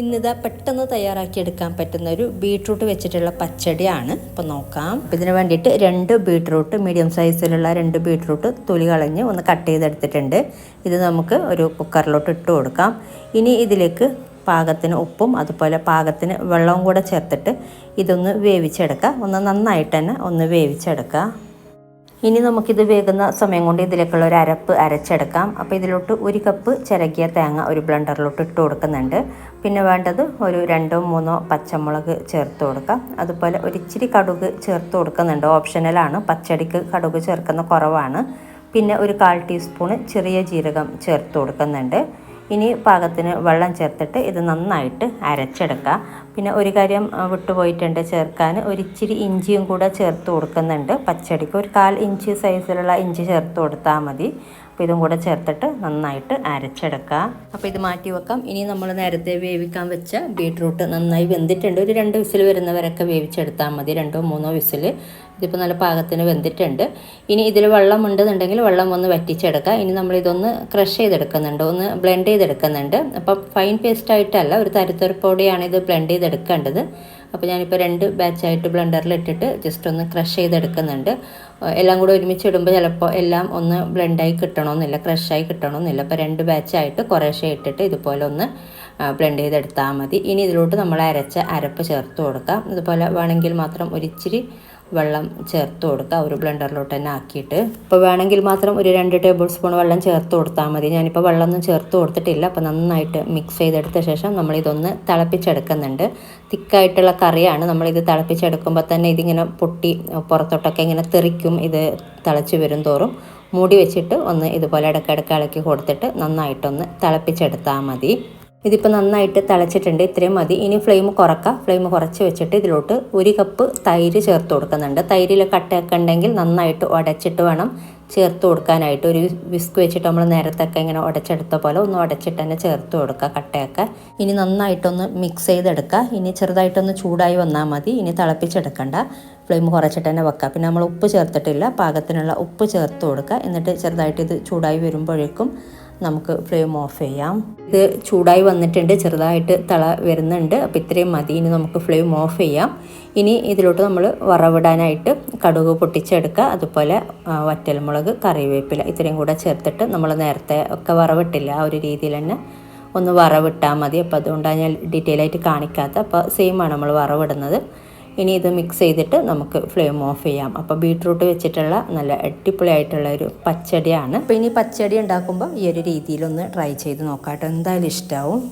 ഇന്നിതാ പെട്ടെന്ന് തയ്യാറാക്കിയെടുക്കാൻ പറ്റുന്ന ഒരു ബീട്രൂട്ട് വെച്ചിട്ടുള്ള പച്ചടിയാണ്. ഇപ്പം നോക്കാം. അപ്പോൾ ഇതിന് വേണ്ടിയിട്ട് രണ്ട് ബീട്രൂട്ട് മീഡിയം സൈസിലുള്ള രണ്ട് ബീട്രൂട്ട് തൊലി കളഞ്ഞ് ഒന്ന് കട്ട് ചെയ്തെടുത്തിട്ടുണ്ട്. ഇത് നമുക്ക് ഒരു കുക്കറിലോട്ട് ഇട്ട് കൊടുക്കാം. ഇനി ഇതിലേക്ക് പാകത്തിന് ഉപ്പും അതുപോലെ പാകത്തിന് വെള്ളവും കൂടെ ചേർത്തിട്ട് ഇതൊന്ന് വേവിച്ചെടുക്കുക ഒന്ന് നന്നായിട്ട് തന്നെ ഒന്ന് വേവിച്ചെടുക്കുക ഇനി നമുക്കിത് വേകുന്ന സമയം കൊണ്ട് ഇതിലേക്കുള്ള ഒരു അരപ്പ് അരച്ചെടുക്കാം. അപ്പോൾ ഇതിലോട്ട് ഒരു കപ്പ് ചിരകിയ തേങ്ങ ഒരു ബ്ലെൻഡറിലോട്ട് ഇട്ട് കൊടുക്കുന്നുണ്ട്. പിന്നെ വേണ്ടത് ഒരു രണ്ടോ മൂന്നോ പച്ചമുളക് ചേർത്ത് കൊടുക്കാം. അതുപോലെ ഒരു ഇച്ചിരി കടുക് ചേർത്ത് കൊടുക്കുന്നുണ്ട്. ഓപ്ഷനലാണ്. പച്ചടിക്ക് കടുക് ചേർക്കുന്ന കുറവാണ്. പിന്നെ ഒരു കാൽ ടീസ്പൂണ് ചെറിയ ജീരകം ചേർത്ത് കൊടുക്കുന്നുണ്ട്. ഇനി പാകത്തിന് വെള്ളം ചേർത്തിട്ട് ഇത് നന്നായിട്ട് അരച്ചെടുക്കുക. പിന്നെ ഒരു കാര്യം വിട്ടുപോയിട്ടുണ്ട് ചേർക്കാൻ. ഒരു ഇച്ചിരി ഇഞ്ചിയും കൂടെ ചേർത്ത് കൊടുക്കുന്നുണ്ട്. പച്ചടിക്ക് ഒരു കാൽ ഇഞ്ച് സൈസിലുള്ള ഇഞ്ചി ചേർത്ത് കൊടുത്താൽ മതി. അപ്പോൾ ഇതും കൂടെ ചേർത്തിട്ട് നന്നായിട്ട് അരച്ചെടുക്കുക അപ്പോൾ ഇത് മാറ്റി വെക്കാം. ഇനി നമ്മൾ നേരത്തെ വേവിക്കാൻ വെച്ച ബീട്രൂട്ട് നന്നായി വെന്തിട്ടുണ്ട്. ഒരു രണ്ട് വിസിൽ വരുന്നവരൊക്കെ വേവിച്ചെടുത്താൽ മതി. രണ്ടോ മൂന്നോ വിസിൽ. ഇതിപ്പോൾ നല്ല പാകത്തിന് വെന്തിട്ടുണ്ട്. ഇനി ഇതിൽ വെള്ളം ഉണ്ടെന്നുണ്ടെങ്കിൽ വെള്ളം ഒന്ന് വറ്റിച്ചെടുക്കുക ഇനി നമ്മൾ ഇതൊന്ന് ക്രഷ് ചെയ്തെടുക്കുന്നുണ്ട്. ഒന്ന് ബ്ലെൻഡ് ചെയ്തെടുക്കുന്നുണ്ട്. അപ്പോൾ ഫൈൻ പേസ്റ്റ് ആയിട്ടല്ല ഒരു പൊടിയാണ് ഇത് ബ്ലെൻഡ് ചെയ്തെടുക്കേണ്ടത്. അപ്പോൾ ഞാനിപ്പോൾ രണ്ട് ബാച്ചായിട്ട് ബ്ലെൻഡറിൽ ഇട്ടിട്ട് ജസ്റ്റ് ഒന്ന് ക്രഷ് ചെയ്തെടുക്കുന്നുണ്ട്. എല്ലാം കൂടെ ഒരുമിച്ച് ഇടുമ്പോൾ ചിലപ്പോൾ എല്ലാം ഒന്ന് ബ്ലെൻഡായി കിട്ടണമെന്നില്ല ക്രഷായി കിട്ടണമെന്നില്ല. അപ്പോൾ രണ്ട് ബാച്ചായിട്ട് കുറേശ്ശെ ഇട്ടിട്ട് ഇതുപോലെ ഒന്ന് ബ്ലെൻഡ് ചെയ്തെടുത്താൽ മതി. ഇനി ഇതിലോട്ട് നമ്മൾ അരച്ച അരപ്പ് ചേർത്ത് കൊടുക്കാം. ഇതുപോലെ വേണമെങ്കിൽ മാത്രം ഒരിച്ചിരി വെള്ളം ചേർത്ത് കൊടുക്കുക ഒരു ബ്ലെൻഡറിലോട്ട് തന്നെ ആക്കിയിട്ട്. ഇപ്പോൾ വേണമെങ്കിൽ മാത്രം ഒരു രണ്ട് ടേബിൾ സ്പൂൺ വെള്ളം ചേർത്ത് കൊടുത്താൽ മതി. ഞാനിപ്പോൾ വെള്ളമൊന്നും ചേർത്ത് കൊടുത്തിട്ടില്ല. അപ്പോൾ നന്നായിട്ട് മിക്സ് ചെയ്തെടുത്ത ശേഷം നമ്മളിതൊന്ന് തിളപ്പിച്ചെടുക്കുന്നുണ്ട്. തിക്കായിട്ടുള്ള കറിയാണ്. നമ്മളിത് തിളപ്പിച്ചെടുക്കുമ്പോൾ തന്നെ ഇതിങ്ങനെ പൊട്ടി പുറത്തോട്ടൊക്കെ ഇങ്ങനെ തെറിക്കും. ഇത് തിളച്ച് വരും തോറും മൂടി വെച്ചിട്ട് ഒന്ന് ഇതുപോലെ ഇടയ്ക്കിടയ്ക്ക് ഇളക്കി കൊടുത്തിട്ട് നന്നായിട്ടൊന്ന് തിളപ്പിച്ചെടുത്താൽ മതി. ഇതിപ്പോൾ നന്നായിട്ട് തിളച്ചിട്ടുണ്ട്. ഇത്രയും മതി. ഇനി ഫ്ലെയിം കുറക്കുക ഫ്ലെയിം കുറച്ച് വെച്ചിട്ട് ഇതിലോട്ട് ഒരു കപ്പ് തൈര് ചേർത്ത് കൊടുക്കുന്നുണ്ട്. തൈരിൽ കട്ടയൊക്കെ ഉണ്ടെങ്കിൽ നന്നായിട്ട് ഉടച്ചിട്ട് വേണം ചേർത്ത് കൊടുക്കാനായിട്ട്. ഒരു വിസ്ക് വെച്ചിട്ട് നമ്മൾ നേരത്തൊക്കെ ഇങ്ങനെ ഉടച്ചെടുത്ത പോലെ ഒന്ന് ഉടച്ചിട്ട് തന്നെ ചേർത്ത് കൊടുക്കുക കട്ടയൊക്കെ. ഇനി നന്നായിട്ടൊന്ന് മിക്സ് ചെയ്തെടുക്കുക. ഇനി ചെറുതായിട്ടൊന്ന് ചൂടായി വന്നാൽ മതി. ഇനി തിളപ്പിച്ചെടുക്കണ്ട. ഫ്ലെയിം കുറച്ചിട്ട് തന്നെ വെക്കുക. പിന്നെ നമ്മൾ ഉപ്പ് ചേർത്തിട്ടില്ല. പാകത്തിനുള്ള ഉപ്പ് ചേർത്ത് കൊടുക്കുക. എന്നിട്ട് ചെറുതായിട്ട് ഇത് ചൂടായി വരുമ്പോഴേക്കും നമുക്ക് ഫ്ലെയിം ഓഫ് ചെയ്യാം. ഇത് ചൂടായി വന്നിട്ടുണ്ട് ചെറുതായിട്ട് തള വരുന്നുണ്ട്. അപ്പോൾ ഇത്രയും മതി. ഇനി നമുക്ക് ഫ്ലെയിം ഓഫ് ചെയ്യാം. ഇനി ഇതിലോട്ട് നമ്മൾ വറവിടാനായിട്ട് കടുക് പൊട്ടിച്ചെടുക്കുക. അതുപോലെ വറ്റൽമുളക് കറിവേപ്പില ഇത്രയും കൂടെ ചേർത്തിട്ട് നമ്മൾ നേരത്തെ ഒക്കെ വറവിട്ടില്ല ആ ഒരു രീതിയിൽ തന്നെ ഒന്ന് വറവിട്ടാൽ മതി. അപ്പോൾ അതുകൊണ്ടാണ് ഞാൻ ഡീറ്റെയിൽ ആയിട്ട് കാണിക്കാത്ത അപ്പോൾ സെയിമാണ് നമ്മൾ വറവിടുന്നത്. ഇനി ഇത് മിക്സ് ചെയ്തിട്ട് നമുക്ക് ഫ്ലെയിം ഓഫ് ചെയ്യാം. അപ്പോൾ ബീട്രൂട്ട് വെച്ചിട്ടുള്ള നല്ല അടിപൊളിയായിട്ടുള്ള ഒരു പച്ചടിയാണ്. അപ്പോൾ ഇനി പച്ചടി ഉണ്ടാക്കുമ്പോൾ ഈ ഒരു രീതിയിലൊന്ന് ട്രൈ ചെയ്ത് നോക്കാം കേട്ടോ എന്തായാലും ഇഷ്ടമാവും